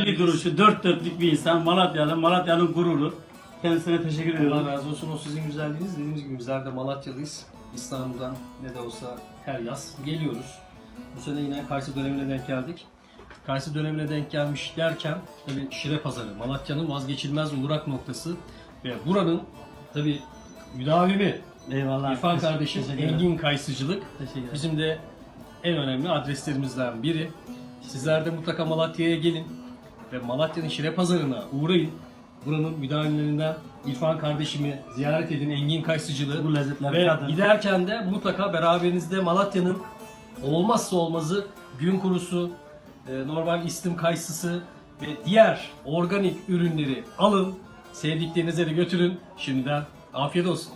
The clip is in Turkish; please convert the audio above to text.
Bir duruşu, dört dörtlük bir insan. Malatyalı, Malatya'nın gururu. Kendisine teşekkür ediyorum. Allah razı olsun o sizin güzelliğiniz. Dediğimiz gibi bizler de Malatyalıyız. İstanbul'dan ne de olsa her yaz geliyoruz. Bu sene yine Kayısı dönemine denk geldik. Kayısı dönemine denk gelmiş derken tabii Şire Pazarı, Malatya'nın vazgeçilmez uğrak noktası ve buranın tabii müdavimi Eyvallah. İrfan Teşekkür- kardeşim teşekkür ederim. Engin Teşekkür ederim. bizim de en önemli adreslerimizden biri. Sizler de mutlaka Malatya'ya gelin ve Malatya'nın Şire Pazarı'na uğrayın. Buranın müdavimlerinden İrfan kardeşimi ziyaret edin, Engin Kayısıcılığı. Bu lezzetler Ve tadın. giderken de mutlaka beraberinizde Malatya'nın olmazsa olmazı gün kurusu, e, normal istim kayısısı ve diğer organik ürünleri alın. Sevdiklerinize de götürün. Şimdiden afiyet olsun.